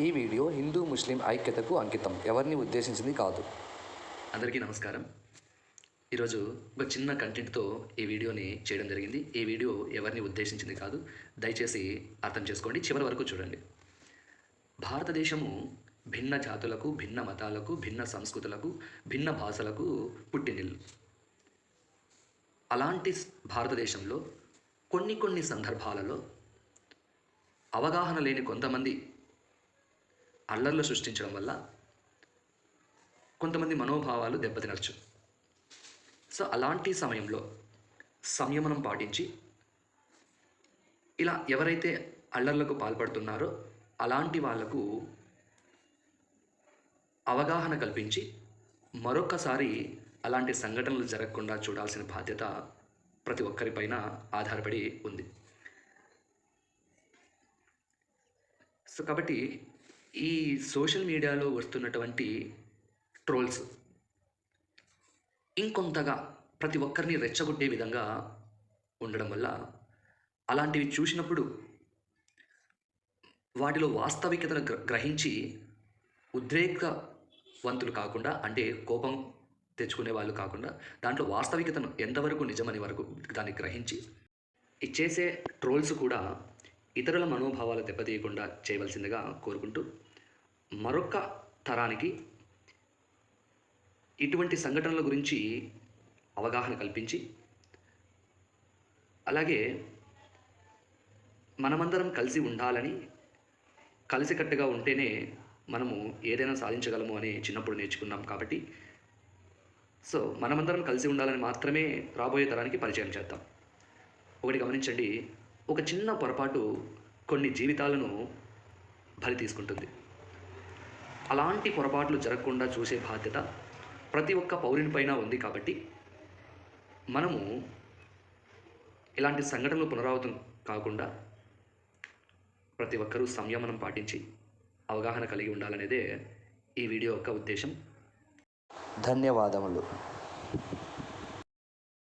ఈ వీడియో హిందూ ముస్లిం ఐక్యతకు అంకితం. ఎవరిని ఉద్దేశించింది కాదు. అందరికీ నమస్కారం. ఈరోజు ఒక చిన్న కంటెంట్తో ఈ వీడియోని చేయడం జరిగింది. ఈ వీడియో ఎవరిని ఉద్దేశించింది కాదు దయచేసి అర్థం చేసుకోండి. చివరి వరకు చూడండి. భారతదేశము భిన్న జాతులకు భిన్న మతాలకు భిన్న సంస్కృతులకు భిన్న భాషలకు పుట్టినిల్లు. అలాంటి భారతదేశంలో కొన్ని కొన్ని సందర్భాలలో అవగాహన లేని కొంతమంది అల్లర్లు సృష్టించడం వల్ల కొంతమంది మనోభావాలు దెబ్బతినచ్చు. సో అలాంటి సమయంలో సంయమనం పాటించి ఇలా ఎవరైతే అల్లర్లకు పాల్పడుతున్నారో అలాంటి వాళ్ళకు అవగాహన కల్పించి మరొకసారి అలాంటి సంఘటనలు జరగకుండా చూడాల్సిన బాధ్యత ప్రతి ఒక్కరిపైన ఆధారపడి ఉంది. సో కాబట్టి ఈ సోషల్ మీడియాలో వస్తున్నటువంటి ట్రోల్స్ ఇంకొంతగా ప్రతి ఒక్కరిని రెచ్చగొట్టే విధంగా ఉండడం వల్ల అలాంటివి చూసినప్పుడు వాటిలో వాస్తవికతను గ్రహించి ఉద్రేకవంతులు కాకుండా అంటే కోపం తెచ్చుకునే వాళ్ళు కాకుండా దాంట్లో వాస్తవికతను ఎంతవరకు నిజమని వరకు దాన్ని గ్రహించి చేసే ట్రోల్స్ కూడా ఇతరుల మనోభావాలు దెబ్బతీయకుండా చేయవలసిందిగా కోరుకుంటూ మరొక తరానికి ఇటువంటి సంఘటనల గురించి అవగాహన కల్పించి అలాగే మనమందరం కలిసి ఉండాలని కలిసికట్టుగా ఉంటేనే మనము ఏదైనా సాధించగలము అని చిన్నప్పుడు నేర్చుకున్నాం కాబట్టి. సో మనమందరం కలిసి ఉండాలని మాత్రమే రాబోయే తరానికి పరిచయం చేద్దాం. ఒకటి గమనించండి ఒక చిన్న పొరపాటు కొన్ని జీవితాలను బలి తీసుకుంటుంది. అలాంటి పొరపాట్లు జరగకుండా చూసే బాధ్యత ప్రతి ఒక్క పౌరునిపైన ఉంది కాబట్టి మనము ఇలాంటి సంఘటనలు పునరావృతం కాకుండా ప్రతి ఒక్కరూ సంయమనం పాటించి అవగాహన కలిగి ఉండాలనేదే ఈ వీడియో యొక్క ఉద్దేశం. ధన్యవాదములు.